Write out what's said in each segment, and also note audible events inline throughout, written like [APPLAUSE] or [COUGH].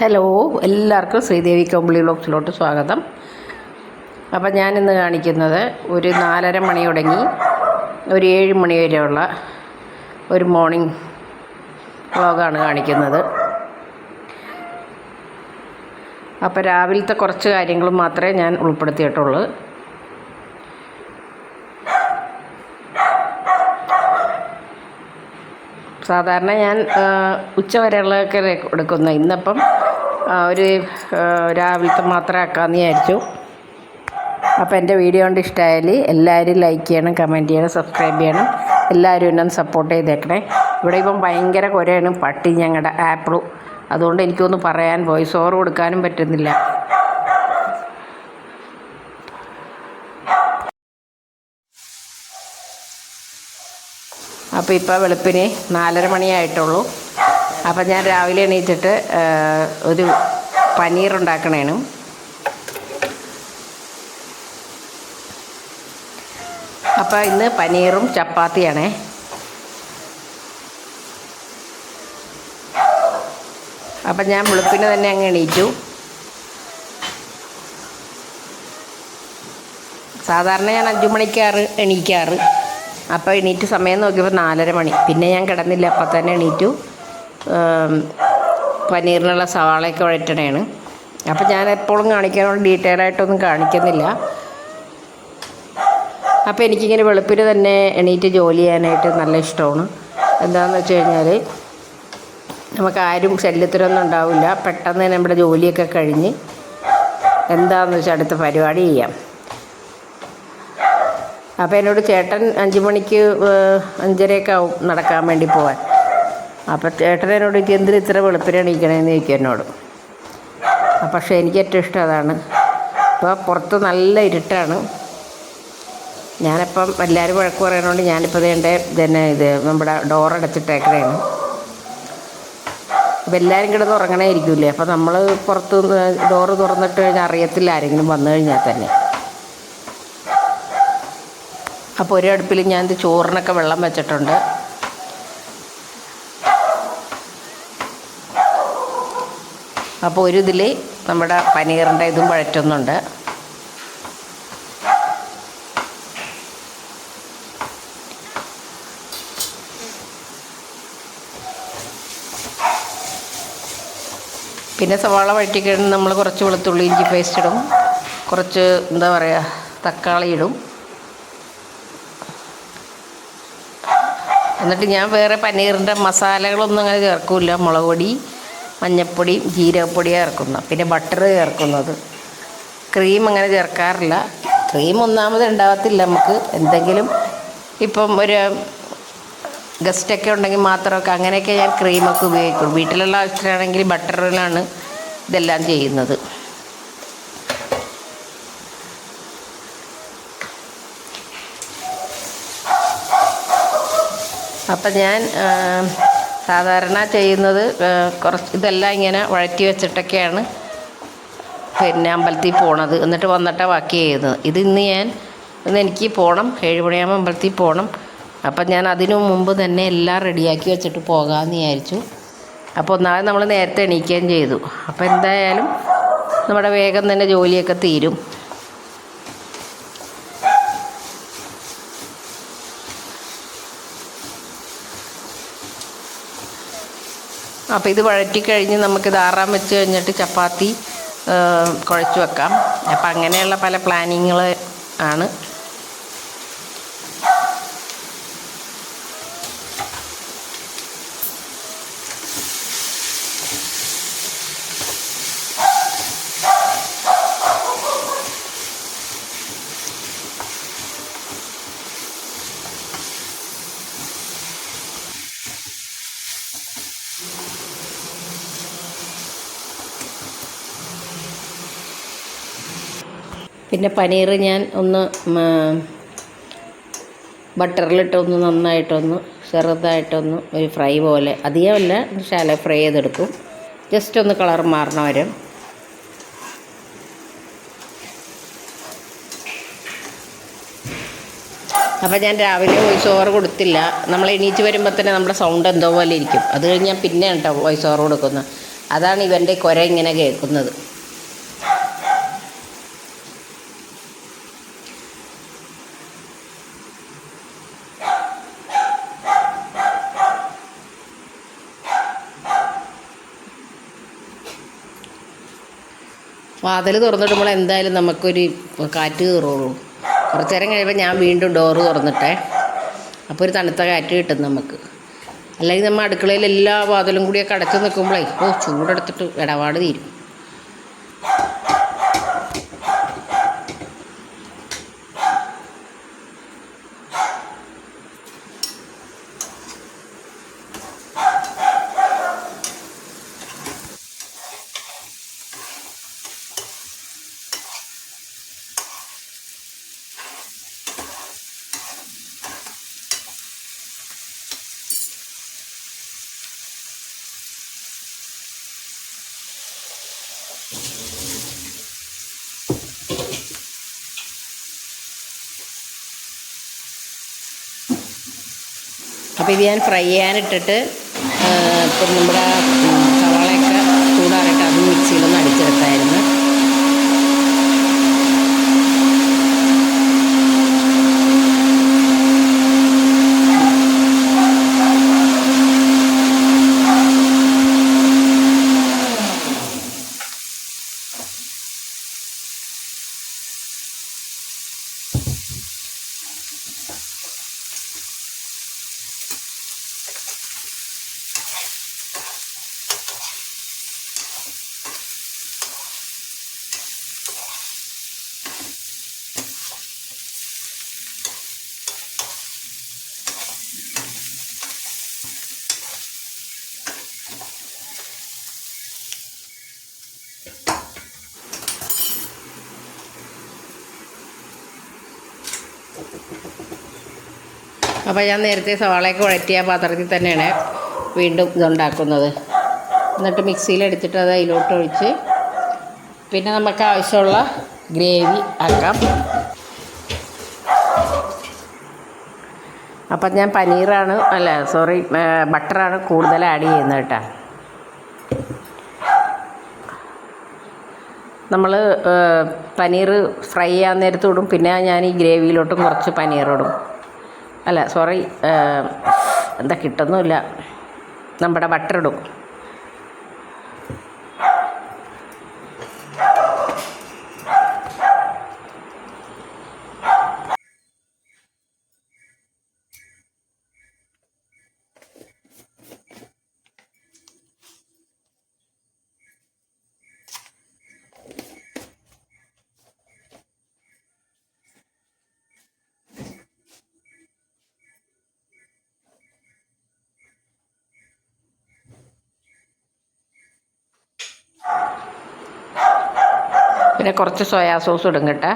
Hello എല്ലാവർക്കും ശ്രീദേവി കമ്പിളി ബ്ലോക്സിലോട്ട് സ്വാഗതം. അപ്പം ഞാനിന്ന് കാണിക്കുന്നത് ഒരു നാലര മണി തുടങ്ങി ഒരു ഏഴ് മണി വരെയുള്ള ഒരു മോർണിംഗ് വ്ളോഗാണ് കാണിക്കുന്നത്. അപ്പോൾ രാവിലത്തെ കുറച്ച് കാര്യങ്ങളും മാത്രമേ ഞാൻ ഉൾപ്പെടുത്തിയിട്ടുള്ളൂ. സാധാരണ ഞാൻ ഉച്ച വരെയുള്ളതൊക്കെ റെക്കോർഡ് എടുക്കുന്ന. ഇന്നിപ്പം ഒരു രാവിലത്തെ മാത്രം ആക്കാമെന്ന് വിചാരിച്ചു. അപ്പോൾ എന്റെ വീഡിയോ കൊണ്ട് ഇഷ്ടമായാൽ എല്ലാവരും ലൈക്ക് ചെയ്യണം കമന്റ് ചെയ്യണം സബ്സ്ക്രൈബ് ചെയ്യണം. എല്ലാവരും എന്നെ സപ്പോർട്ട് ചെയ്തേക്കണേ. ഇവിടെ ഇപ്പം ഭയങ്കര കുരയാണ് പട്ടി ഞങ്ങളുടെ ആപ്പിളും അതുകൊണ്ട് എനിക്കൊന്ന് പറയാൻ വോയിസ് ഓവർ കൊടുക്കാനും പറ്റുന്നില്ല. അപ്പോൾ ഇപ്പോൾ വെളുപ്പിന് നാലര മണിയായിട്ടുള്ളൂ. അപ്പം ഞാൻ രാവിലെ എണീറ്റിട്ട് ഒരു പനീർ ഉണ്ടാക്കണേനും. അപ്പോൾ ഇന്ന് പനീറും ചപ്പാത്തിയാണ്. അപ്പം ഞാൻ വെളുപ്പിന് തന്നെ അങ്ങ് എണീറ്റു. സാധാരണ ഞാൻ അഞ്ചു മണിക്കാറ് എണീക്കാറ്. അപ്പോൾ എണീറ്റ് സമയം നോക്കിയപ്പോൾ നാലര മണി. പിന്നെ ഞാൻ കിടന്നില്ല അപ്പം തന്നെ എണീറ്റു. പനീറിനുള്ള സവാളയൊക്കെ വഴറ്റണേണ്. അപ്പോൾ ഞാൻ എപ്പോഴും കാണിക്കാനുള്ള ഡീറ്റെയിൽ ആയിട്ടൊന്നും കാണിക്കുന്നില്ല. അപ്പോൾ എനിക്കിങ്ങനെ വെളുപ്പിന് തന്നെ എണീറ്റ് ജോലി ചെയ്യാനായിട്ട് നല്ല ഇഷ്ടമാണ്. എന്താണെന്ന് വെച്ച് കഴിഞ്ഞാൽ നമുക്ക് ആരും ശല്യത്തിനൊന്നും ഉണ്ടാവില്ല. പെട്ടെന്ന് തന്നെ നമ്മുടെ ജോലിയൊക്കെ കഴിഞ്ഞ് എന്താണെന്ന് വെച്ചാൽ അടുത്ത പരിപാടി ചെയ്യാം. അപ്പോൾ എന്നോട് ചേട്ടൻ അഞ്ച് മണിക്ക് അഞ്ചരയൊക്കെ ആവും നടക്കാൻ വേണ്ടി പോവാൻ. അപ്പോൾ ചേട്ടൻ എന്നോട് ചോദിക്കും എന്തിന് ഇത്ര വെളുപ്പിന് എണീക്കണേന്ന്? ചോദിക്കും എന്നോട്. പക്ഷേ എനിക്ക് ഏറ്റവും ഇഷ്ടം അതാണ്. ഇപ്പോൾ പുറത്ത് നല്ല ഇരുട്ടാണ്. ഞാനിപ്പം എല്ലാവരും വഴക്ക് പറയുന്നതുകൊണ്ട് ഞാനിപ്പോൾ ഇതേന്റെ തന്നെ ഇത് നമ്മുടെ ഡോർ അടച്ചിട്ടേക്കണേന്ന് അപ്പം എല്ലാവരും കിടന്ന് ഉറങ്ങണായിരിക്കില്ലേ? അപ്പം നമ്മൾ പുറത്ത് ഡോറ് തുറന്നിട്ട് കഴിഞ്ഞാൽ അറിയത്തില്ല ആരെങ്കിലും വന്നു കഴിഞ്ഞാൽ തന്നെ. അപ്പോൾ ഒരടുപ്പിൽ ഞാൻ ഇത് ചോറിനൊക്കെ വെള്ളം വെച്ചിട്ടുണ്ട്. അപ്പോൾ ഒരു ഇതിൽ നമ്മുടെ പനീറിന്റെ ഇതും വഴറ്റുന്നുണ്ട് പിന്നെ സവാള വഴറ്റിക്കഴിഞ്ഞ് നമ്മൾ കുറച്ച് വെളുത്തുള്ളി ഇഞ്ചി പേസ്റ്റ് ഇടും. കുറച്ച് എന്താ പറയുക തക്കാളി ഇടും. എന്നിട്ട് ഞാൻ വേറെ പനീറിന്റെ മസാലകളൊന്നും അങ്ങനെ ചേർക്കില്ല മുളക് പൊടി മഞ്ഞൾപ്പൊടി ജീരകപ്പൊടിയാണ് ചേർക്കുന്നത്. പിന്നെ ബട്ടർ ചേർക്കുന്നത്. ക്രീം അങ്ങനെ ചേർക്കാറില്ല. ക്രീം ഒന്നാമത് ഉണ്ടാകത്തില്ല നമുക്ക്. എന്തെങ്കിലും ഇപ്പം ഒരു ഗസ്റ്റൊക്കെ ഉണ്ടെങ്കിൽ മാത്രമൊക്കെ അങ്ങനെയൊക്കെ ഞാൻ ക്രീമൊക്കെ ഉപയോഗിക്കുള്ളൂ. വീട്ടിലുള്ള ആവശ്യത്തിനാണെങ്കിൽ ബട്ടറിലാണ് ഇതെല്ലാം ചെയ്യുന്നത്. അപ്പം ഞാൻ സാധാരണ ചെയ്യുന്നത് കുറച്ച് ഇതെല്ലാം ഇങ്ങനെ വഴറ്റി വെച്ചിട്ടൊക്കെയാണ് പിന്നെ അമ്പലത്തിൽ പോണത്. എന്നിട്ട് വന്നിട്ടാണ് ബാക്കി ചെയ്യുന്നത്. ഇത് ഇന്ന് ഞാൻ ഇന്ന് എനിക്ക് പോകണം ഏഴ് മണിയാകുമ്പോൾ അമ്പലത്തിൽ പോകണം അപ്പം ഞാൻ അതിനു മുമ്പ് തന്നെ എല്ലാം റെഡിയാക്കി വെച്ചിട്ട് പോകാമെന്ന് വിചാരിച്ചു. അപ്പോൾ ഒന്നാമത് നമ്മൾ നേരത്തെ എണീക്കുകയും ചെയ്തു. അപ്പോൾ എന്തായാലും നമ്മുടെ വേഗം തന്നെ ജോലിയൊക്കെ തീരും. അപ്പോൾ ഇത് വഴറ്റി കഴിഞ്ഞ് നമുക്കിത് ആറാൻ വെച്ച് കഴിഞ്ഞിട്ട് ചപ്പാത്തി കുഴച്ച് വെക്കാം. അപ്പം അങ്ങനെയുള്ള പല പ്ലാനിങ്ങൾ ആണ്. പിന്നെ പനീർ ഞാൻ ഒന്ന് ബട്ടറിലിട്ടൊന്ന് നന്നായിട്ടൊന്ന് ചെറുതായിട്ടൊന്ന് ഒരു ഫ്രൈ പോലെ അധികമല്ല ശാല ഫ്രൈ ചെയ്തെടുക്കും. ജസ്റ്റ് ഒന്ന് കളർ മാറണ വരെ. അപ്പോൾ ഞാൻ രാവിലെ വോയിസ് ഓവർ കൊടുത്തില്ല. നമ്മൾ എണീറ്റ് വരുമ്പോൾ തന്നെ നമ്മുടെ സൗണ്ട് എന്തോ പോലെ ഇരിക്കും. അത് കഴിഞ്ഞ് ഞാൻ പിന്നെ കേട്ടോ വോയിസ് ഓവർ കൊടുക്കുന്നത്. അതാണ് ഇവന്റെ കുര ഇങ്ങനെ കേൾക്കുന്നത്. വാതിൽ തുറന്നിടുമ്പോൾ എന്തായാലും നമുക്കൊരു കാറ്റ് കയറുള്ളൂ. കുറച്ച് നേരം കഴിയുമ്പോൾ ഞാൻ വീണ്ടും ഡോർ തുറന്നിട്ടേ. അപ്പോൾ ഒരു തണുത്ത കാറ്റ് കിട്ടും നമുക്ക്. അല്ലെങ്കിൽ നമ്മൾ അടുക്കളയിൽ എല്ലാ വാതിലും കൂടിയൊക്കെ അടച്ചു നിൽക്കുമ്പോഴേ ഓ ചൂടെടുത്തിട്ട് ഇടപാട് തീരും. ഇത് ഫ്രൈ ചെയ്യാനിട്ടിട്ട് ഇപ്പം നമ്മുടെ സവാളയൊക്കെ ചൂടാറിയിട്ട് അത് മിക്സിയിലൊന്ന് അടിച്ചെടുത്തായിരുന്നു. അപ്പോൾ ഞാൻ നേരത്തെ സവാളയൊക്കെ വഴറ്റിയ പാത്രത്തിൽ തന്നെയാണ് വീണ്ടും ഇതുണ്ടാക്കുന്നത്. എന്നിട്ട് മിക്സിയിലെടുത്തിട്ട് അത് അതിലോട്ട് ഒഴിച്ച് പിന്നെ നമുക്ക് ആവശ്യമുള്ള ഗ്രേവി ആക്കാം. അപ്പം ഞാൻ പനീറാണ് അല്ല സോറി ബട്ടറാണ് കൂടുതൽ ആഡ് ചെയ്യുന്നത് കേട്ടോ. നമ്മൾ പനീർ ഫ്രൈ ചെയ്യാൻ നേരത്തോടും പിന്നെ ഞാൻ ഈ ഗ്രേവിയിലോട്ടും കുറച്ച് പനീർ ഇടും അല്ല സോറി എന്താ കിട്ടുന്നുമില്ല. നമ്മുടെ ബട്ടർ ഇടും. പിന്നെ കുറച്ച് സോയാ സോസ് ഇടും കേട്ടോ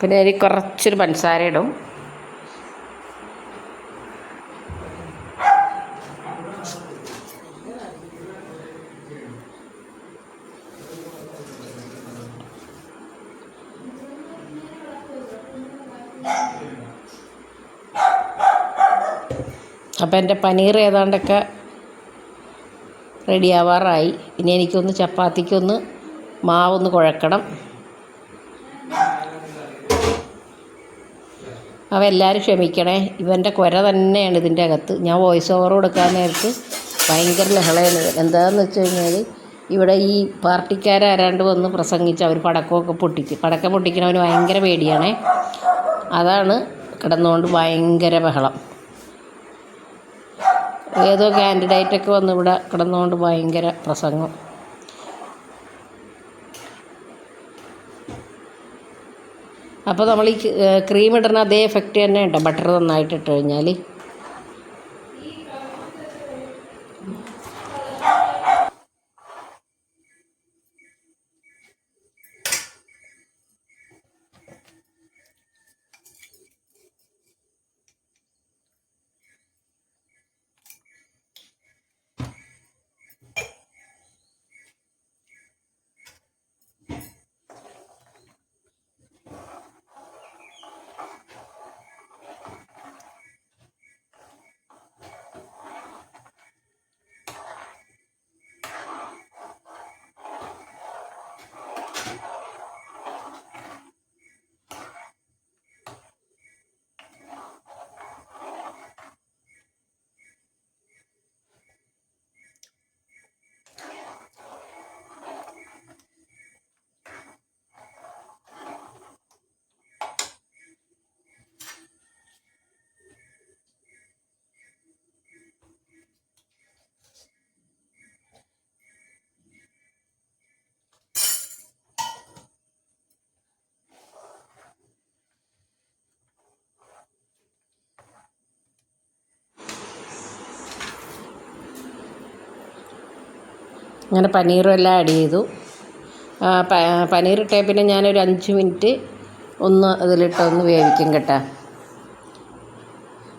പിന്നെ അതിൽ കുറച്ചൊരു പഞ്ചസാര ഇടും. അപ്പോൾ എന്റെ പനീർ ഏതാണ്ടൊക്കെ റെഡി ആവാറായി. ഇനി എനിക്കൊന്ന് ചപ്പാത്തിക്കൊന്ന് മാവൊന്ന് കുഴക്കണം. അവ എല്ലാവരും ക്ഷമിക്കണേ. ഇവന്റെ കുര തന്നെയാണ് ഇതിന്റെ അകത്ത്. ഞാൻ വോയിസ് ഓവർ കൊടുക്കാൻ നേരത്ത് ഭയങ്കര ലഹളയാണ് എന്താണെന്ന് വെച്ച് കഴിഞ്ഞാൽ ഇവിടെ ഈ പാർട്ടിക്കാരാരാണ്ട് വന്ന് പ്രസംഗിച്ച് അവർ പടക്കമൊക്കെ പൊട്ടിക്കും. പടക്കം പൊട്ടിക്കണവന് ഭയങ്കര പേടിയാണേ. അതാണ് കിടന്നുകൊണ്ട് ഭയങ്കര ബഹളം. ഏതോ കാൻഡിഡേറ്റൊക്കെ വന്ന് ഇവിടെ കിടന്നുകൊണ്ട് ഭയങ്കര പ്രസംഗം. അപ്പോൾ നമ്മൾ ഈ ക്രീം ഇടുന്ന അതേ എഫക്റ്റ് തന്നെ ഉണ്ട്. ബട്ടർ നന്നായിട്ട് ഇട്ട് കഴിഞ്ഞാൽ അങ്ങനെ പനീറും എല്ലാം ആഡ് ചെയ്തു പനീർ ഇട്ടേ പിന്നെ ഞാനൊരു അഞ്ച് മിനിറ്റ് ഒന്ന് അതിലിട്ട് ഒന്ന് വേവിക്കും കേട്ടോ.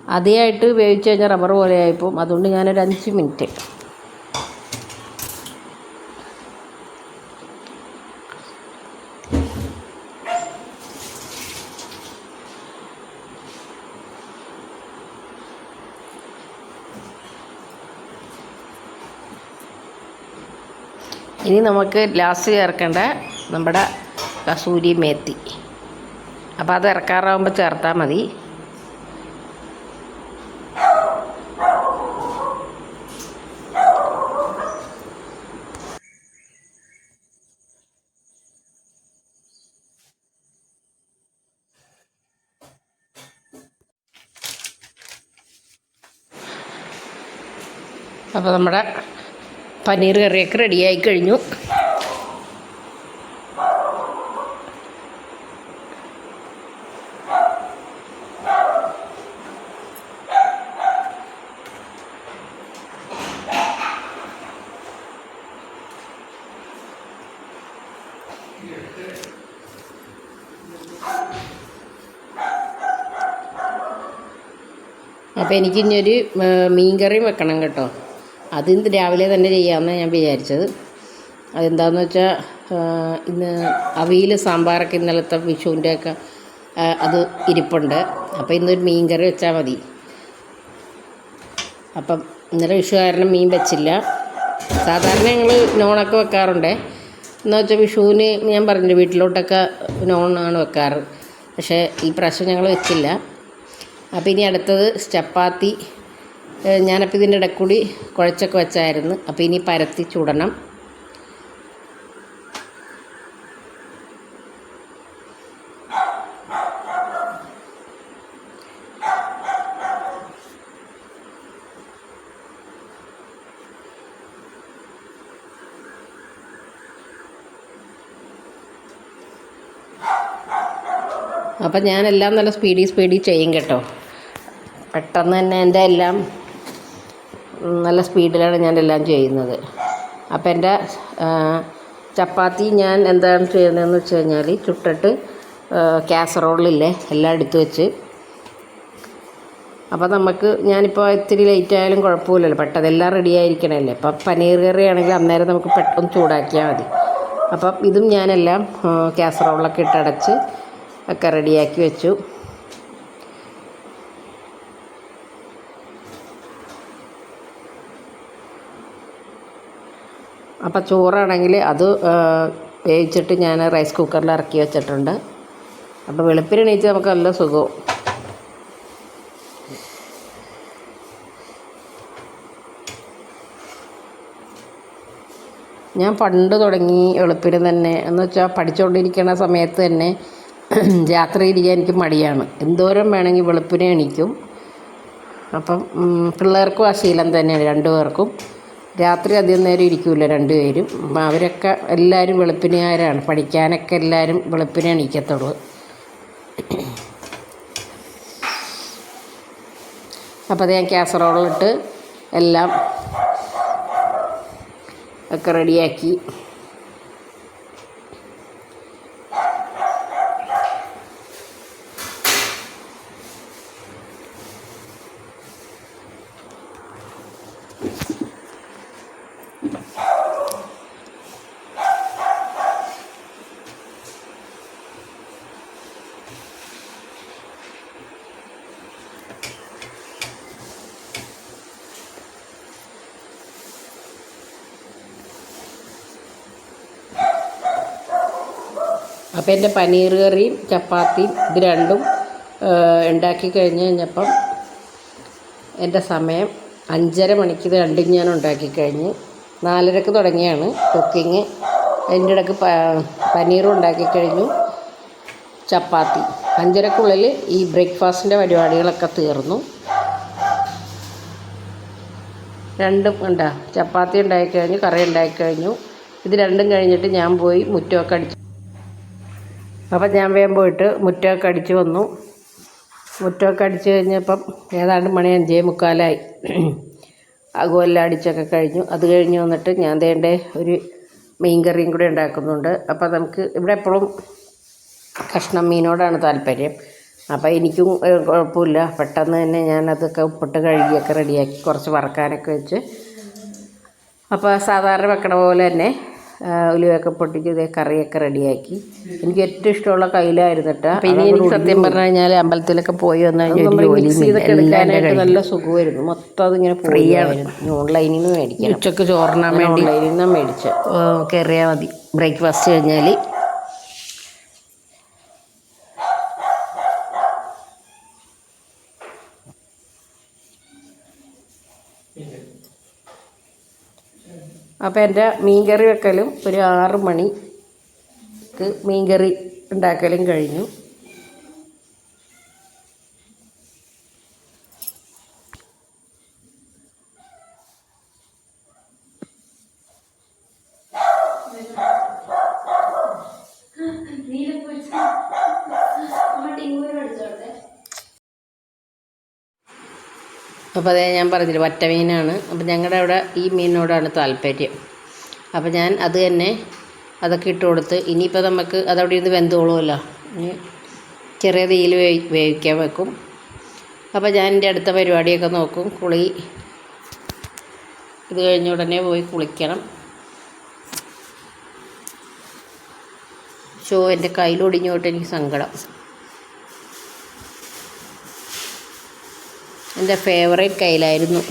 അധികമായിട്ട് വേവിച്ച് കഴിഞ്ഞാൽ റബ്ബർ പോലെ ആയിപ്പോവും അതുകൊണ്ട് ഞാനൊരു അഞ്ച് മിനിറ്റ് ഇനി നമുക്ക് ലാസ്റ്റ് ചേർക്കേണ്ട നമ്മുടെ കസൂരി മേത്തി. അപ്പോൾ അത് ഇറക്കാറാകുമ്പോൾ ചേർത്താൽ മതി. അപ്പോൾ നമ്മുടെ പനീർ കറിയൊക്കെ റെഡിയായി കഴിഞ്ഞു. അപ്പോൾ എനിക്കിഞ്ഞൊരു മീൻ കറിയും വെക്കണം കേട്ടോ. അത് ഇന്ന് രാവിലെ തന്നെ ചെയ്യാമെന്നാണ് ഞാൻ വിചാരിച്ചത്. അതെന്താണെന്ന് വെച്ചാൽ ഇന്ന് അവിയൽ സാമ്പാറൊക്കെ ഇന്നലത്തെ വിഷുവിന്റെയൊക്കെ അത് ഇരിപ്പുണ്ട്. അപ്പോൾ ഇന്നൊരു മീൻ കറി വെച്ചാൽ മതി. അപ്പം ഇന്നലെ വിഷു കാരണം മീൻ വെച്ചില്ല. സാധാരണ ഞങ്ങൾ നോണൊക്കെ വെക്കാറുണ്ട്. എന്ന് വെച്ചാൽ വിഷുവിന് ഞാൻ പറഞ്ഞു വീട്ടിലോട്ടൊക്കെ നോണാണ് വെക്കാറ്. പക്ഷേ ഈ പ്രാവശ്യം ഞങ്ങൾ വെച്ചില്ല. അപ്പോൾ ഇനി അടുത്തത് ചപ്പാത്തി ഞാനപ്പോൾ ഇതിന്റെ ഇടക്കൂടി കുഴച്ചൊക്കെ വെച്ചായിരുന്നു. അപ്പോൾ ഇനി പരത്തി ചുടണം. അപ്പം ഞാനെല്ലാം നല്ല സ്പീഡി സ്പീഡി ചെയ്യും കേട്ടോ. പെട്ടെന്ന് തന്നെ എന്റെ എല്ലാം നല്ല സ്പീഡിലാണ് ഞാൻ എല്ലാം ചെയ്യുന്നത്. അപ്പം എന്റെ ചപ്പാത്തി ഞാൻ എന്താണ് ചെയ്യുന്നതെന്ന് വെച്ച് കഴിഞ്ഞാൽ ചുട്ടിട്ട് കാസറോളില്ലേ എല്ലാം എടുത്തു വെച്ച്. അപ്പോൾ നമുക്ക് ഞാനിപ്പോൾ ഇത്തിരി ലേറ്റ് ആയാലും കുഴപ്പമില്ലല്ലോ പെട്ടെന്ന് എല്ലാം റെഡി ആയിരിക്കണമല്ലേ അപ്പം പനീർ കറി ആണെങ്കിൽ അന്നേരം നമുക്ക് പെട്ടെന്ന് ചൂടാക്കിയാൽ മതി. അപ്പം ഇതും ഞാനെല്ലാം കാസറോളൊക്കെ ഇട്ടടച്ച് ഒക്കെ റെഡിയാക്കി വെച്ചു. അപ്പം ചോറാണെങ്കിൽ അത് വേവിച്ചിട്ട് ഞാൻ റൈസ് കുക്കറിൽ ഇറക്കി വെച്ചിട്ടുണ്ട്. അപ്പോൾ വെളുപ്പിന് എണീറ്റ് നമുക്ക് നല്ല സുഖവും. ഞാൻ പണ്ട് തുടങ്ങി എളുപ്പിന് തന്നെ. എന്ന് വെച്ചാൽ പഠിച്ചുകൊണ്ടിരിക്കുന്ന സമയത്ത് തന്നെ [CLEARS THROAT] രാത്രി ഇരിക്കാൻ എനിക്ക് മടിയാണ്. എന്തോരം വേണമെങ്കിൽ വെളുപ്പിനെ എണീക്കും. അപ്പം പിള്ളേർക്കും ആ ശീലം തന്നെയാണ് രണ്ടുപേർക്കും. രാത്രി അധികം നേരം ഇരിക്കില്ല രണ്ടുപേരും. പേരും അവരൊക്കെ എല്ലാവരും വെളുപ്പിനുകാരാണ് പഠിക്കാനൊക്കെ എല്ലാവരും വെളുപ്പിനെ എണീക്കത്തുള്ളൂ. അപ്പോൾ അത് ഞാൻ കാസറോളിലിട്ട് എല്ലാം ഒക്കെ റെഡിയാക്കി. അപ്പോൾ എന്റെ പനീർ കറിയും ചപ്പാത്തിയും ഇത് രണ്ടും ഉണ്ടാക്കി കഴിഞ്ഞ് കഴിഞ്ഞപ്പം എന്റെ സമയം അഞ്ചര മണിക്ക് ഇത് രണ്ടും ഞാൻ ഉണ്ടാക്കി കഴിഞ്ഞ് നാലരക്ക് തുടങ്ങിയാണ് കുക്കിങ് അതിന്റെ ഇടയ്ക്ക് പനീറും ഉണ്ടാക്കി കഴിഞ്ഞു ചപ്പാത്തി. അഞ്ചരക്കുള്ളിൽ ഈ ബ്രേക്ക്ഫാസ്റ്റിന്റെ പരിപാടികളൊക്കെ തീർന്നു. രണ്ടും ഉണ്ടാ ചപ്പാത്തി ഉണ്ടാക്കി കഴിഞ്ഞു കറി ഉണ്ടാക്കി കഴിഞ്ഞു. ഇത് രണ്ടും കഴിഞ്ഞിട്ട് ഞാൻ പോയി മുറ്റമൊക്കെ അടിച്ചു അപ്പം ഞാൻ വേഗം പോയിട്ട് മുറ്റമൊക്കെ അടിച്ച് വന്നു. മുറ്റമൊക്കെ അടിച്ച് കഴിഞ്ഞപ്പം ഏതാണ്ട് മണി അഞ്ചേ മുക്കാലായി. അകമെല്ലാം അടിച്ചൊക്കെ കഴിഞ്ഞു. അത് കഴിഞ്ഞ് വന്നിട്ട് ഞാൻ തേണ്ട ഒരു മീൻ കറിയും കൂടി ഉണ്ടാക്കുന്നുണ്ട്. അപ്പോൾ നമുക്ക് ഇവിടെ എപ്പോഴും കഷ്ണം മീനോടാണ് താല്പര്യം. അപ്പോൾ എനിക്കും കുഴപ്പമില്ല. പെട്ടെന്ന് തന്നെ ഞാനതൊക്കെ ഉപ്പിട്ട് കഴുകിയൊക്കെ റെഡിയാക്കി കുറച്ച് വറക്കാനൊക്കെ വെച്ച്. അപ്പോൾ സാധാരണ വെക്കണ പോലെ തന്നെ ഉലുവയൊക്കെ പൊട്ടിച്ച് ഇതേ കറിയൊക്കെ റെഡിയാക്കി. എനിക്ക് ഏറ്റവും ഇഷ്ടമുള്ള കയ്യിലായിരുന്നു കേട്ടോ പിന്നെ എനിക്ക് സത്യം പറഞ്ഞു കഴിഞ്ഞാൽ അമ്പലത്തിലൊക്കെ പോയി വന്നു മിക്സ് എടുക്കാനായിട്ട് നല്ല സുഖമായിരുന്നു. മൊത്തം അതിങ്ങനെ ഫ്രീ ആണ് ഓൺലൈനിൽ നിന്ന് മേടിക്കാം ഉച്ചയ്ക്ക് ചോറിനാൻ വേണ്ടി. ഓൺലൈനിൽ നിന്നാണ് മേടിച്ചത്. കയറിയാൽ മതി. ബ്രേക്ക്ഫാസ്റ്റ് കഴിഞ്ഞാൽ അപ്പോൾ എന്റെ മീൻകറി വെക്കലും ഒരു ആറ് മണിക്ക് മീൻകറി ഉണ്ടാക്കലും കഴിഞ്ഞു. അപ്പോൾ അതേ ഞാൻ പറഞ്ഞില്ല വറ്റ മീനാണ്. അപ്പോൾ ഞങ്ങളുടെ അവിടെ ഈ മീനിനോടാണ് താല്പര്യം. അപ്പോൾ ഞാൻ അത് തന്നെ അതൊക്കെ ഇട്ട് കൊടുത്ത് ഇനിയിപ്പോൾ നമുക്ക് അതവിടെ ഇരുന്ന് വെന്തോളുമല്ലോ ഇനി ചെറിയ തീയിൽ വേവി വേവിക്കാൻ വെക്കും. അപ്പോൾ ഞാൻ എന്റെ അടുത്ത പരിപാടിയൊക്കെ നോക്കും കുളി. ഇത് കഴിഞ്ഞ ഉടനെ പോയി കുളിക്കണം. ഷോ എന്റെ കയ്യിലൊടിഞ്ഞോട്ട് എനിക്ക് സങ്കടം. എന്റെ ഫേവറേറ്റ് കയ്യിലായിരുന്നു.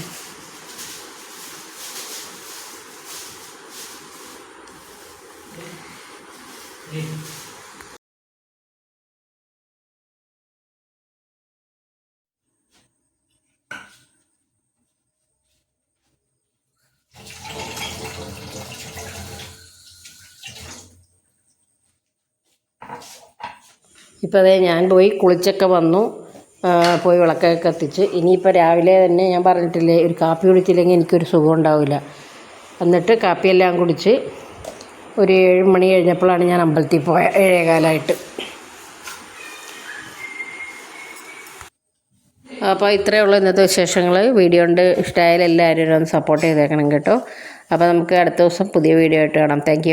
ഇപ്പോൾ അതേ ഞാൻ പോയി കുളിച്ചൊക്കെ വന്നു. പോയി വിളക്കൊക്കെ കത്തിച്ച്. ഇനിയിപ്പോൾ രാവിലെ തന്നെ ഞാൻ പറഞ്ഞിട്ടില്ലേ ഒരു കാപ്പി കുടിച്ചില്ലെങ്കിൽ എനിക്കൊരു സുഖം ഉണ്ടാവില്ല. എന്നിട്ട് കാപ്പിയെല്ലാം കുടിച്ച് ഒരു ഏഴ് മണി കഴിഞ്ഞപ്പോഴാണ് ഞാൻ അമ്പലത്തിൽ പോയ ഏഴേകാലമായിട്ട് അപ്പോൾ ഇത്രയേ ഉള്ളൂ ഇന്നത്തെ വിശേഷങ്ങൾ. വീഡിയോ ഉണ്ട്. ഇഷ്ടമായാലും എല്ലാവരും ഒന്ന് സപ്പോർട്ട് ചെയ്തേക്കണം കേട്ടോ. അപ്പോൾ നമുക്ക് അടുത്ത ദിവസം പുതിയ വീഡിയോ ആയിട്ട് കാണാം. താങ്ക്